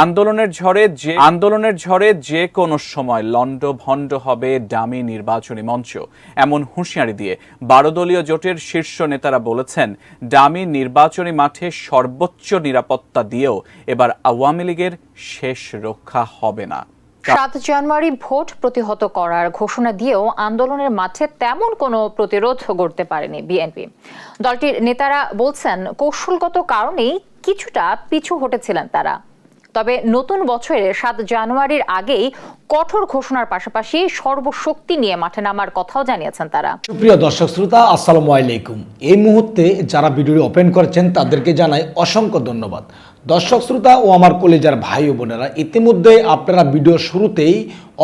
আন্দোলনের ঝড়ে যে আন্দোলনের ঝড়ে যে কোনো সময় লন্ড ভণ্ড হবে ডামি নির্বাচনী মঞ্চ। এমন হুঁশিয়ারি দিয়ে বারো দলীয় জোটের শীর্ষ নেতারা বলেছেন ডামি নির্বাচনী মাঠে সর্বোচ্চ নিরাপত্তা দিয়েও এবার আওয়ামী লীগের শেষ রক্ষা হবে না। সাত জানুয়ারি ভোট প্রতিহত করার ঘোষণা দিয়েও আন্দোলনের মাঠে তেমন কোনো প্রতিরোধ গড়তে পারেনি বিএনপি। দলটির নেতারা বলছেন, কৌশলগত কারণেই কিছুটা পিছু হটেছিলেন তারা। তবে নতুন বছরে সাত জানুয়ারির আগেই কঠোর ঘোষণার পাশাপাশি সর্বশক্তি নিয়ে মাঠে নামার কথাও জানিয়েছেন তারা। সুপ্রিয় দর্শক শ্রোতা, আসসালামু আলাইকুম। এই মুহূর্তে যারা ভিডিওটি ওপেন করেছেন, তাদেরকে জানাই অসংখ্য ধন্যবাদ। দর্শক শ্রোতা ও আমার কলেজার ভাই ও বোনেরা, ইতিমধ্যে আপনারা ভিডিও শুরুতেই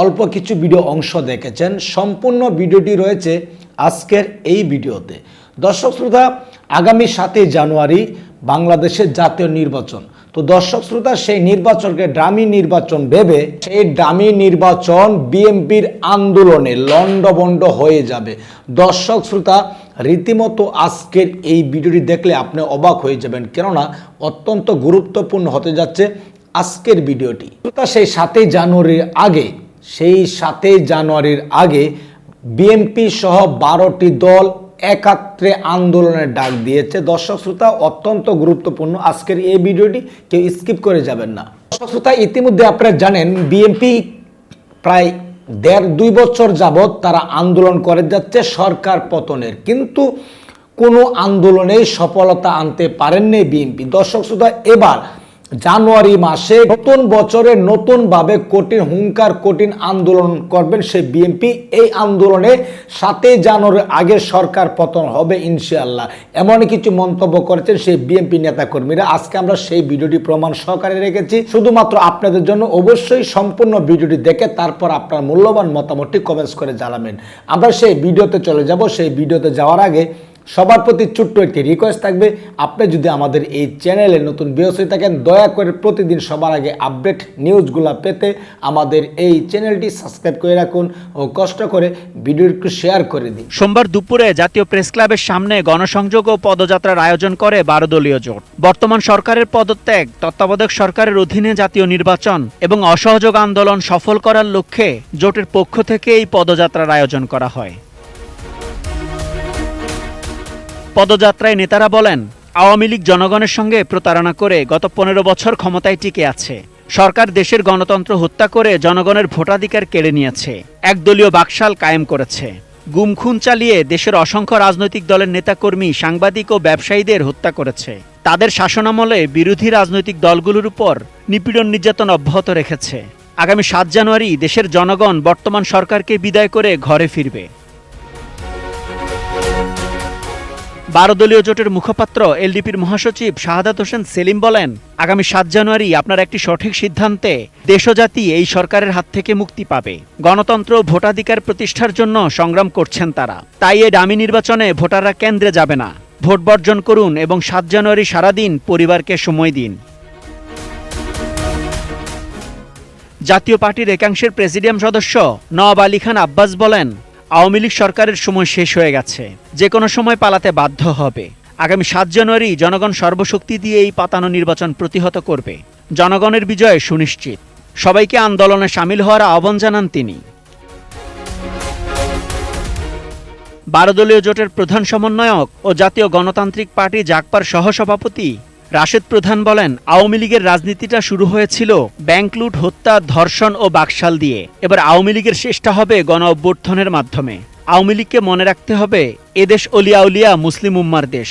অল্প কিছু ভিডিও অংশ দেখেছেন। সম্পূর্ণ ভিডিওটি রয়েছে আজকের এই ভিডিওতে। দর্শক শ্রোতা, আগামী সাতই জানুয়ারি বাংলাদেশের জাতীয় নির্বাচন। তো দর্শক শ্রোতা, সেই নির্বাচনকে ডামি নির্বাচন ভেবে, সেই ডামি নির্বাচন বিএনপির আন্দোলনে লণ্ডভণ্ড হয়ে যাবে। দর্শক শ্রোতা, রীতিমতো আজকের এই ভিডিওটি দেখলে আপনি অবাক হয়ে যাবেন। কেননা অত্যন্ত গুরুত্বপূর্ণ হতে যাচ্ছে আজকের ভিডিওটি। শ্রোতা, সেই সাতই জানুয়ারির আগে, সেই সাতই জানুয়ারির আগে বিএনপি সহ বারোটি দল একাত্রে আন্দোলনের ডাক দিয়েছে। দর্শক শ্রোতা, অত্যন্ত গুরুত্বপূর্ণ আজকের এই ভিডিওটি। কেউ স্কিপ করে যাবেন না। দর্শক শ্রোতা, ইতিমধ্যে আপনারা জানেন, বিএনপি প্রায় দেড় দুই বছর যাবৎ তারা আন্দোলন করে যাচ্ছে সরকার পতনের। কিন্তু কোনো আন্দোলনেই সফলতা আনতে পারেননি বিএনপি। দর্শক শ্রোতা, এবার জানুয়ারি মাসে নতুন বছরে নতুনভাবে কঠিন হুঙ্কার, কঠিন আন্দোলন করবেন সে বিএনপি। এই আন্দোলনে সাতই জানুয়ারির আগে সরকার পতন হবে ইনশাআল্লাহ। এমন কিছু মন্তব্য করেছেন সেই বিএনপি নেতাকর্মীরা। আজকে আমরা সেই ভিডিওটি প্রমাণ সহকারে রেখেছি। শুধুমাত্র আপনাদের জন্য অবশ্যই সম্পূর্ণ ভিডিওটি দেখে তারপর আপনার মূল্যবান মতামতটি কমেন্টস করে জানাবেন। আমরা সেই ভিডিওতে চলে যাব। সেই ভিডিওতে যাওয়ার আগে সবার প্রতি ছোট্ট একটি রিকোয়েস্ট থাকবে। আপনি যদি আমাদের এই চ্যানেলে নতুন বিয়স হয়ে থাকেন, দয়া করে প্রতিদিন সবার আগে আপডেট নিউজগুলো পেতে আমাদের এই চ্যানেলটি সাবস্ক্রাইব করে রাখুন ও কষ্ট করে ভিডিও একটু শেয়ার করে দিন। সোমবার দুপুরে জাতীয় প্রেস ক্লাবের সামনে গণসংযোগ ও পদযাত্রার আয়োজন করে বারো দলীয় জোট। বর্তমান সরকারের পদত্যাগ, তত্ত্বাবধায়ক সরকারের অধীনে জাতীয় নির্বাচন এবং অসহযোগ আন্দোলন সফল করার লক্ষ্যে জোটের পক্ষ থেকে এই পদযাত্রার আয়োজন করা হয়। পদযাত্রায় নেতারা বলেন, আওয়ামী লীগ জনগণের সঙ্গে প্রতারণা করে গত পনেরো বছর ক্ষমতায় টিকে আছে। সরকার দেশের গণতন্ত্র হত্যা করে জনগণের ভোটাধিকার কেড়ে নিয়েছে। একদলীয় বাকশাল কায়েম করেছে। গুম খুন চালিয়ে দেশের অসংখ্য রাজনৈতিক দলের নেতাকর্মী, সাংবাদিক ও ব্যবসায়ীদের হত্যা করেছে। তাদের শাসনামলে বিরোধী রাজনৈতিক দলগুলোর উপর নিপীড়ন নির্যাতন অব্যাহত রেখেছে। আগামী সাত জানুয়ারি দেশের জনগণ বর্তমান সরকারকে বিদায় করে ঘরে ফিরবে। বারো দলীয় জোটের মুখপাত্র এলডিপির মহাসচিব শাহাদাত হোসেন সেলিম বলেন, আগামী সাত জানুয়ারি আপনার একটি সঠিক সিদ্ধান্তে দেশজাতি এই সরকারের হাত থেকে মুক্তি পাবে। গণতন্ত্র ভোটাধিকার প্রতিষ্ঠার জন্য সংগ্রাম করছেন তারা। তাই এই ডামি নির্বাচনে ভোটাররা কেন্দ্রে যাবে না। ভোট বর্জন করুন এবং সাত জানুয়ারি সারাদিন পরিবারকে সময় দিন। জাতীয় পার্টির একাংশের প্রেসিডিয়াম সদস্য নওয়াব আলী খান আব্বাস বলেন আওয়ামী লীগ সরকারের সময় শেষ হয়ে গেছে। যে কোনো সময় পালাতে বাধ্য হবে। আগামী সাত জানুয়ারি জনগণ সর্বশক্তি দিয়ে এই পাতানো নির্বাচন প্রতিহত করবে। জনগণের বিজয় সুনিশ্চিত। সবাইকে আন্দোলনে সামিল হওয়ার আহ্বান জানান তিনি। বারো দলীয় জোটের প্রধান সমন্বয়ক ও জাতীয় গণতান্ত্রিক পার্টি জাকপার সহসভাপতি রাশেদ প্রধান বলেন, আওয়ামী লীগের রাজনীতিটা শুরু হয়েছিল ব্যাংক লুট হত্যা, ধর্ষণ ও বাকশাল দিয়ে। এবার আওয়ামী লীগের শেষটা হবে গণ অভ্যর্থনের মাধ্যমে। আওয়ামী লীগকে মনে রাখতে হবে এদেশ অলিয়া উলিয়া মুসলিম উম্মার দেশ।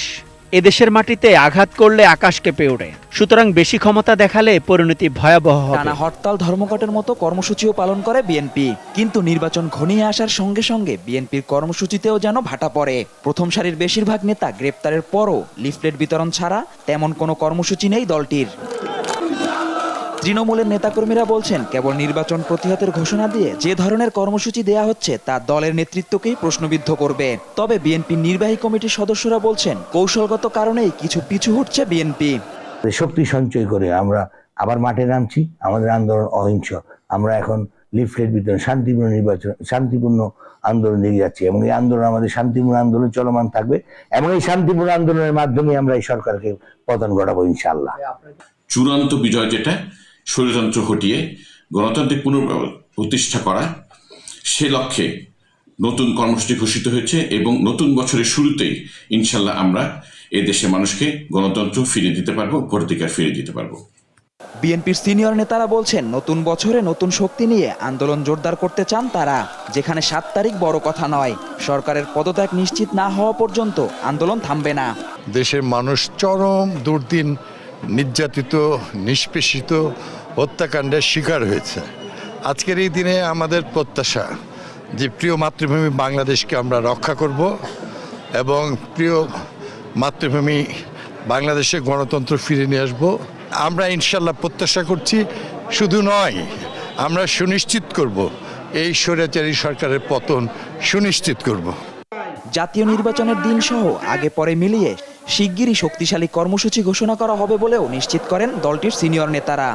এদেশের মাটিতে আঘাত করলে আকাশ কেঁপে ওঠে সুতরাং বেশি ক্ষমতা দেখালে পরিণতি ভয়াবহ টানা হরতাল ধর্মঘটের মতো কর্মসূচিও পালন করে বিএনপি। কিন্তু নির্বাচন ঘনিয়ে আসার সঙ্গে সঙ্গে বিএনপির কর্মসূচিতেও যেন ভাটা পড়ে। প্রথম সারির বেশিরভাগ নেতা গ্রেপ্তারের পরও লিফলেট বিতরণ ছাড়া তেমন কোনো কর্মসূচি নেই দলটির। তৃণমূলের নেতাকর্মীরা বলছেন কেবল নির্বাচন প্রতিহতের ঘোষণা দিয়ে যে ধরনের কর্মসূচি দেয়া হচ্ছে তা দলের নেতৃত্বকেই প্রশ্নবিদ্ধ করবে। তবে বিএনপির নির্বাহী কমিটির সদস্যরা বলছেন কৌশলগত কারণেই কিছু পিছু হচ্ছে বিএনপি। শক্তি সঞ্চয় করে আমরা আবার মাঠে নামছি আমাদের আন্দোলন অহিংস। আমরা এখন লিফলেট বিতরণ শান্তিপূর্ণ নির্বাচন শান্তিপূর্ণ আন্দোলন দিকে যাচ্ছি এবং এই আন্দোলন আমাদের শান্তিপূর্ণ আন্দোলন চলমান থাকবে এবং এই শান্তিপূর্ণ আন্দোলনের মাধ্যমে আমরা এই সরকারকে পতন ঘটাবো ইনশাল্লাহ চূড়ান্ত বিজয় যেটা ষড়যন্ত্র ঘটিয়ে গণতান্ত্রিক পুনঃপ্রতিষ্ঠা করা সে লক্ষ্যে নতুন কর্মসূচি ঘোষিত হয়েছে এবং নতুন বছরের শুরুতেই ইনশাল্লাহ আমরা এ দেশের মানুষকে গণতন্ত্র ফিরিয়ে দিতে পারব ভোটাধিকার ফিরিয়ে দিতে পারব। বিএনপির সিনিয়র নেতারা বলছেন নতুন বছরে নতুন শক্তি নিয়ে আন্দোলন জোরদার করতে চান তারা যেখানে সাত তারিখ বড় কথা নয়। সরকারের পদত্যাগ নিশ্চিত না হওয়া পর্যন্ত আন্দোলন থামবে না। দেশের মানুষ চরম দুর্দিন নির্যাতিত, নিষ্পেষিত হত্যাকাণ্ডের শিকার হয়েছে। আজকের এই দিনে আমাদের প্রত্যাশা যে প্রিয় মাতৃভূমি বাংলাদেশকে আমরা রক্ষা করব এবং প্রিয় মাতৃভূমি বাংলাদেশে গণতন্ত্র ফিরে নিয়ে আসব। আমরা ইনশাল্লাহ প্রত্যাশা করছি, শুধু নয়, আমরা সুনিশ্চিত করব, এই স্বৈরাচারী সরকারের পতন সুনিশ্চিত করব। জাতীয় নির্বাচনের দিন সহ আগে পরে মিলিয়ে শিগগিরই শক্তিশালী কর্মসূচি ঘোষণা করা হবে বলেও নিশ্চিত করেন দলটির সিনিয়র নেতারা।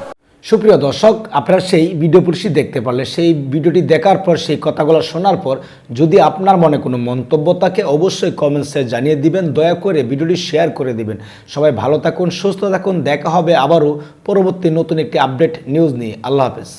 সুপ্রিয় দর্শক, আপনারা সেই ভিডিও পুরুষই দেখতে পারলে, সেই ভিডিওটি দেখার পর, সেই কথাগুলো শোনার পর, যদি আপনার মনে কোনো মন্তব্য থাকে, অবশ্যই কমেন্টসে জানিয়ে দিবেন, দয়া করে ভিডিওটি শেয়ার করে দিবেন। সবাই ভালো থাকুন, সুস্থ থাকুন, দেখা হবে আবারও পরবর্তী নতুন একটি আপডেট নিউজ নিয়ে। আল্লাহ হাফেজ।